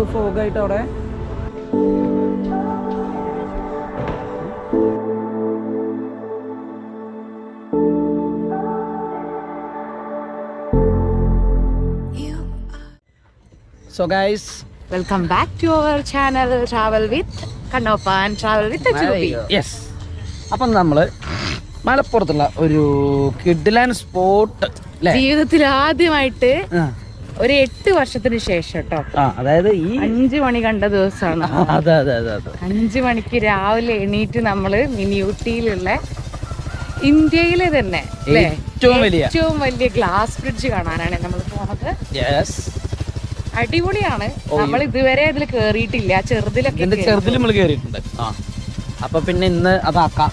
Full ഫോഗായിട്ട് അവിടെ. So guys welcome back to our channel travel with Kannoppa and travel with yes അപ്പം നമ്മൾ മലപ്പുറത്തുള്ള ഒരു കിഡ്ലാൻഡ് സ്പോട്ട് ജീവിതത്തിൽ ആദ്യമായിട്ട്. ഒരു എട്ട് വർഷത്തിന് ശേഷം കേട്ടോ അതായത് ഈ അഞ്ചു മണി കണ്ട ദിവസമാണ് അതെ അതെ അതെ അതെ. അഞ്ചു മണിക്ക് രാവിലെ എണീറ്റ് നമ്മൾ മിനി ഊട്ടിയിലുള്ള ഇന്ത്യയിലെ തന്നെ? ഏറ്റവും വലിയ. ഏറ്റവും വലിയ ഗ്ലാസ് ബ്രിഡ്ജ് കാണാനാണ് നമ്മൾ പോണത്. അടിപൊളിയാണ്. നമ്മൾ ഇതുവരെ അതിൽ കേറിയിട്ടില്ല. ചെറുതിലൊക്കെ ചെറുതിൽ നമ്മൾ കേറിയിട്ടുണ്ട്. അപ്പൊ പിന്നെ ഇന്ന് അതാക്കാം.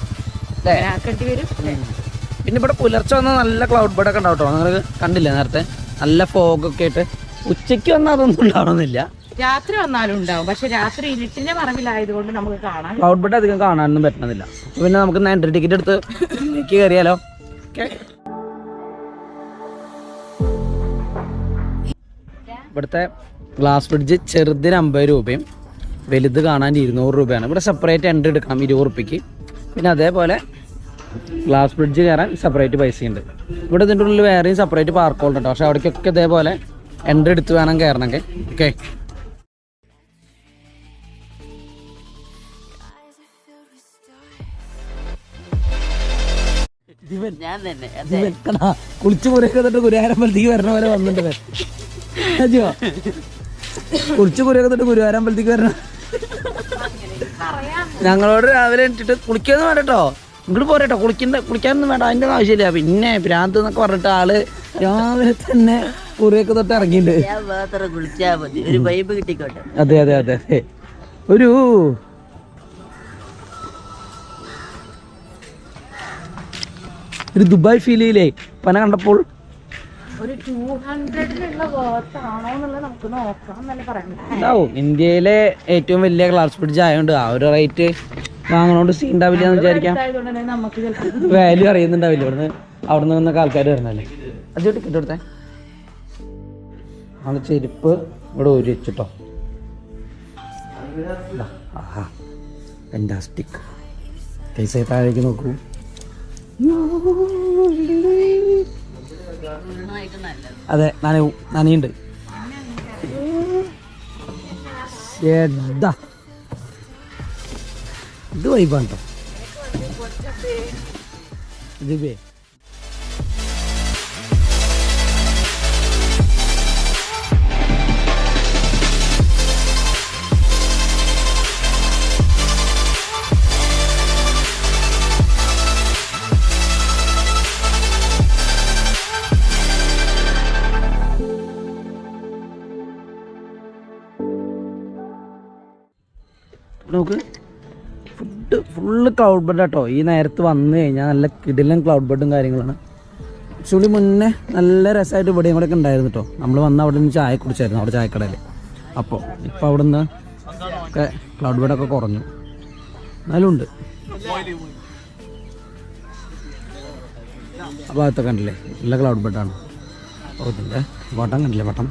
പിന്നെ ഇവിടെ പുലർച്ചെ വന്ന നല്ല ക്ലൗഡ് ബേർഡ് ഒക്കെ ഉണ്ടാവും നിങ്ങൾ കണ്ടില്ല നേരത്തെ? നല്ല ഫോഗ് ഒക്കെ ആയിട്ട്. ഉച്ചയ്ക്ക് വന്നാൽ അതൊന്നും ഉണ്ടാവണമെന്നില്ല. രാത്രി വന്നാലും ഉണ്ടാവും. പക്ഷെ രാത്രി ഇരുട്ടിന്റെ മറവിലായതുകൊണ്ട് നമുക്ക് കാണാം ക്ലൗഡ് ബെഡ് അധികം കാണാനൊന്നും പറ്റണമെന്നില്ല. പിന്നെ നമുക്ക് എൻട്രി ടിക്കറ്റ് എടുത്ത് ഇതിലേക്ക് കയറിയാലോ. ഇവിടുത്തെ ഗ്ലാസ് ബ്രിഡ്ജ് ചെറുതിന് അമ്പത് രൂപയും വലുത് കാണാൻ ഇരുന്നൂറ് രൂപയാണ്. ഇവിടെ സെപ്പറേറ്റ് എൻട്രി എടുക്കണം ഇരുപത് റുപ്യക്ക് പിന്നെ അതേപോലെ ഗ്ലാസ് ബ്രിഡ്ജ് കയറാൻ സെപ്പറേറ്റ് പൈസയുണ്ട് ഇവിടെ ഇതിന്റെ ഉള്ളിൽ വേറെയും സെപ്പറേറ്റ് പാർക്ക് ഹോൾഡ് കേട്ടോ പക്ഷെ അവിടേക്കൊക്കെ ഇതേപോലെ എൻട്രി എടുത്ത് വേണം കയറണമെങ്കിൽ. ഓക്കെ കുളിച്ച് തൊട്ട് ഗുരുവായൂരമ്പലത്തേക്ക് വരണ പോലെ വന്നിട്ട് അജോ കുളിച്ച് കുറിയൊക്കെ തൊട്ട് ഗുരുവായൂരമ്പലത്തേക്ക് വരണ. ഞങ്ങളോട് രാവിലെ എണീറ്റിട്ട് കുളിക്കാന്ന് വേണ്ട കേട്ടോ ഇങ്ങോട്ട് പോരട്ടോ കുളിക്കണ്ട കുളിക്കാനൊന്നും വേണ്ട അതിന്റെ ഒന്നും ആവശ്യമില്ല. പിന്നെ ഭ്രാന്ത് എന്നൊക്കെ പറഞ്ഞിട്ട് ആൾ രാവിലെ തന്നെ കുറിയൊക്കെ തൊട്ട് ഇറങ്ങിയിട്ടുണ്ട്. അതെ അതെ അതെ അതെ. ഒരു ഒരു ദുബായ് ഫീൽ ചെയ്യില്ലേ? പന കണ്ടപ്പോൾ ഒരു ടൂ ഹൺഡ്രഡിനുള്ള വേർത്ത് ആണോ എന്നുള്ളത് നമുക്ക് നോക്കാം എന്നല്ല ഇന്ത്യയിലെ ഏറ്റവും വലിയ ക്ലാസ് ബ്രിഡ്ജ് ആയതുകൊണ്ട് ആ ഒരു റേറ്റ് വാങ്ങണോണ്ട് സീൻ ഉണ്ടാവില്ല എന്ന് വിചാരിക്കാം. വാല്യൂ അറിയുന്നുണ്ടാവില്ല. ഇവിടുന്ന് അവിടുന്ന് നിന്നൊക്കെ ആൾക്കാർ വരണല്ലേ? അത് ടിക്കറ്റ് കൊടുത്തേ. നമ്മുടെ ചെരുപ്പ് ഇവിടെ ഒരു വെച്ചിട്ടോ. ഫെന്റാസ്റ്റിക് പൈസ താഴേക്ക് നോക്കൂ. അതെ നനവും നനയുണ്ട്. എടാ dua iban to dibe Okay. നമുക്ക് ഫുള്ള് ക്ലൗഡ് ബെഡ് കേട്ടോ ഈ നേരത്ത് വന്നു കഴിഞ്ഞാൽ നല്ല കിടിലൻ ക്ലൗഡ് ബെഡും കാര്യങ്ങളാണ്. ചുളി മുന്നേ നല്ല രസമായിട്ട് ഇവിടെയും കൂടെ ഒക്കെ ഉണ്ടായിരുന്നു കേട്ടോ നമ്മൾ വന്ന് അവിടെ നിന്ന് ചായ കുടിച്ചായിരുന്നു അവിടെ ചായക്കടയിൽ അപ്പോൾ ഇപ്പോൾ അവിടെ നിന്ന് ഒക്കെ ക്ലൗഡ് ബെഡൊക്കെ കുറഞ്ഞു. എന്നാലും ഉണ്ട്. ആ ഭാഗത്തൊക്കെ കണ്ടില്ലേ? നല്ല ക്ലൗഡ് ബെഡാണ് ഓ ഇതിന്റെ വട്ടം കണ്ടില്ലേ? വട്ടം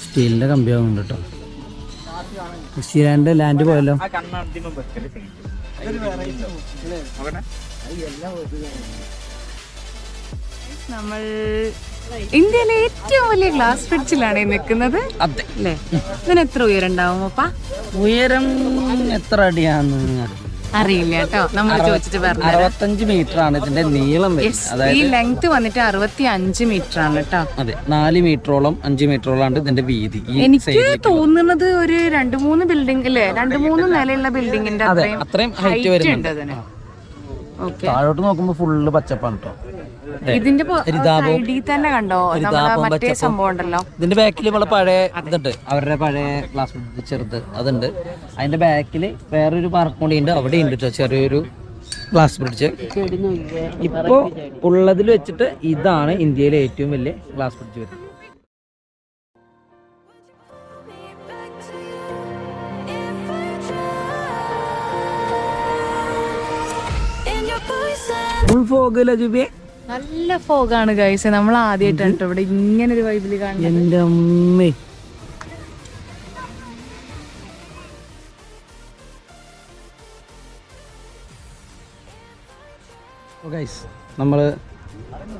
സ്റ്റീലിന്റെ കമ്പിയാകുന്നുണ്ട് കേട്ടോ ന്യൂസിലാൻഡ് ലാൻഡ് പോയല്ലോ. നമ്മൾ ഇന്ത്യയിലെ ഏറ്റവും വലിയ ഗ്ലാസ് ബ്രിഡ്ജിലാണ് നിൽക്കുന്നത്. അതെ. അല്ലേ? ഇതിന് എത്ര ഉയരം ഉണ്ടാവും അപ്പ ഉയരം എത്ര അടിയാന്ന് അറിയില്ല കേട്ടോ. നമ്മൾ ചോദിച്ചിട്ട് പറഞ്ഞു അറുപത്തഞ്ച് മീറ്റർ ആണ് ഇതിന്റെ നീളം ഈ ലെങ്ത് വന്നിട്ട് അറുപത്തി അഞ്ച് മീറ്റർ ആണ് കേട്ടോ. അതെ നാല് മീറ്ററോളം അഞ്ച് മീറ്ററോളം ആണ് ഇതിന്റെ വീതി എനിക്ക് തോന്നുന്നത് ഒരു രണ്ട് മൂന്ന് ബിൽഡിംഗ് അല്ലേ രണ്ട് മൂന്ന് നിലയുള്ള ബിൽഡിംഗിന്റെ അത്രയും ഹൈറ്റ് വരുന്നുണ്ട്. താഴോട്ട് നോക്കുമ്പോ ഫുള്ള് പച്ചപ്പാണ് കേട്ടോ ഇതിന്റെ തന്നെ കണ്ടോ? മറ്റേ സംഭവം ഉണ്ടല്ലോ ഇതിന്റെ ബാക്കിൽ നമ്മളെ പഴയ ഇതുണ്ട്. അവരുടെ പഴയ ക്ലാസ് ചെറുത് അതുണ്ട്. അതിന്റെ ബാക്കിൽ വേറൊരു പാർക്ക് കൂടി ഉണ്ട്. അവിടെ ഉണ്ട് ചെറിയൊരു ഗ്ലാസ് ബ്രിഡ്ജ് ഇപ്പോ ഉള്ളതിൽ വെച്ചിട്ട് ഇതാണ് ഇന്ത്യയിലെ ഏറ്റവും വലിയ ക്ലാസ് ബ്രിഡ്ജ് വരുന്നത്. ഫുൾ ഫോഗ് ജുബിയെ. നല്ല ഫോഗാണ് ഗൈസ് നമ്മൾ ആദ്യമായിട്ടാണ് ഇവിടെ ഇങ്ങനെ ഒരു വൈബിൽ കാണുന്നത്. എന്റെ അമ്മേ നമ്മൾ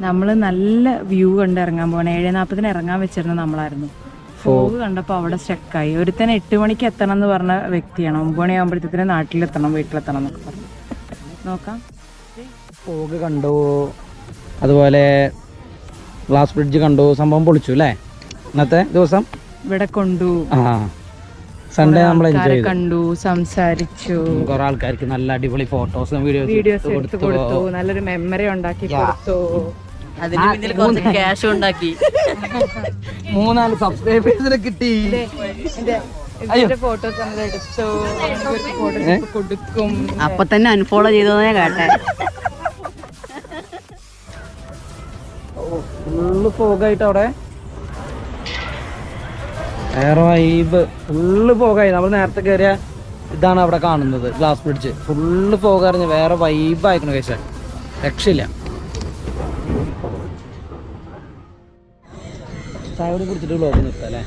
നമ്മൾ നല്ല വ്യൂ കണ്ട് ഇറങ്ങാൻ പോകണം ഏഴ് നാൽപ്പതിന് ഇറങ്ങാൻ വെച്ചിരുന്ന നമ്മളായിരുന്നു. ഫോഗ് കണ്ടപ്പോൾ അവിടെ സ്റ്റക്കായി ഒരുത്തൻ എട്ട് മണിക്ക് എത്തണം എന്ന് പറഞ്ഞ വ്യക്തിയാണ്. ഒമ്പത് മണിയാകുമ്പോഴത്തേക്കിന് നാട്ടിലെത്തണം വീട്ടിലെത്തണം എന്നൊക്കെ പറഞ്ഞു. നോക്കാം. ഫോഗ് കണ്ടോ? അതുപോലെ ഗ്ലാസ് ബ്രിഡ്ജ് കണ്ടു സംഭവം പൊളിച്ചു അല്ലേ? ഇന്നത്തെ ദിവസം? ഇവിടെ കൊണ്ടു. ആ. സൺഡേ നമ്മൾ എൻജോയ് ചെയ്തു. കണ്ടു സംസാരിച്ചു. കുറെ ആൾക്കാർക്ക് നല്ല അടിപൊളി ഫോട്ടോസും വീഡിയോസും വീഡിയോസ് എടുത്ത് കൊടുത്തു. നല്ലൊരു മെമ്മറി ഉണ്ടാക്കി കൊടുത്തു. അതിന് പിന്നിൽ കുറച്ച് ക്യാഷ് ഉണ്ടാക്കി. മൂന്നാൽ സബ്സ്ക്രൈബേഴ്സിനെ കിട്ടി. ഫോട്ടോസ് നമ്മൾ എടുത്തു. കൊടുക്കും. അപ്പൊ തന്നെ അൺഫോളോ ചെയ്തോ ഞാൻ കേട്ടെ. ഫുള്ള് ഫോഗായിട്ട് അവിടെ. വേറെ വൈബ് ഫുള്ള് ഫോഗായി. നമ്മൾ നേരത്തെ കയറിയ ഇതാണ് അവിടെ കാണുന്നത് ഗ്ലാസ് ബ്രിഡ്ജ് ഫുള്ള് ഫോഗ് അറിഞ്ഞ് വേറെ വൈബ് ആയിക്കണ കഴിച്ച രക്ഷയില്ല. ചായോട് കുടിച്ചിട്ട് ബ്ലോഗ് നിർത്താം അല്ലേ?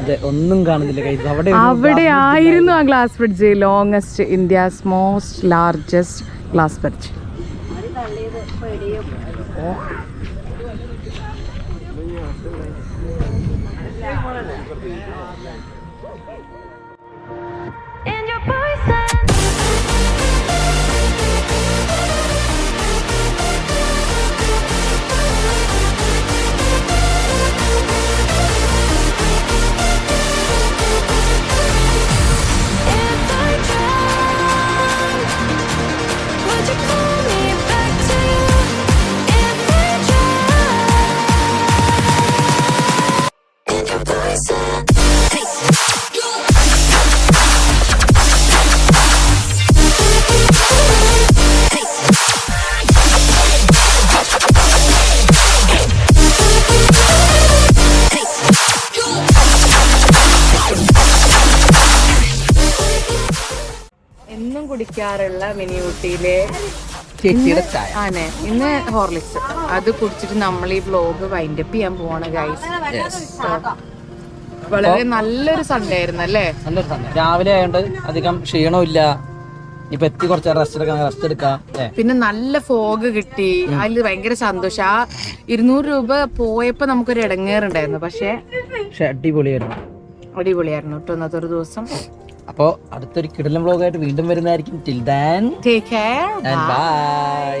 അതെ ഒന്നും കാണുന്നില്ല അവിടെ അവിടെ ആയിരുന്നു ആ glass bridge longest India's most largest glass bridge có കുടിക്കാറുള്ള mini ഊട്ടിയിലെ ചേച്ചിയുടെ ചായ. ആണ്. ഇന്ന് ഹോർലിക്സ്. അത് കുടിച്ചിട്ട് നമ്മൾ ഈ ബ്ലോഗ് വൈൻഡപ്പ് ചെയ്യാൻ പോവാണ് ഗൈസ് വളരെ നല്ലൊരു സൺഡേ ആയിരുന്നു അല്ലേ? നല്ലൊരു സൺഡേ രാവിലെ ആയതുകൊണ്ട് അധികം ക്ഷീണമില്ല. ഇപ്പൊ എത്തി കുറച്ച് റെസ്റ്റ് എടുക്കാം റെസ്റ്റ് എടുക്കാം. പിന്നെ നല്ല ഫോഗ് കിട്ടി. അതിൽ ഭയങ്കര സന്തോഷം. ആ ഇരുന്നൂറ് രൂപ പോയപ്പോ നമുക്കൊരു ഇടങ്ങേറുണ്ടായിരുന്നു പക്ഷേ പക്ഷെ അടിപൊളിയായിരുന്നു. അടിപൊളിയായിരുന്നു ഇന്നത്തെ ഒരു ദിവസം. അപ്പോൾ അടുത്തൊരു കിടലം വ്ളോഗായിട്ട് വീണ്ടും വരുന്നതായിരിക്കും. Till than by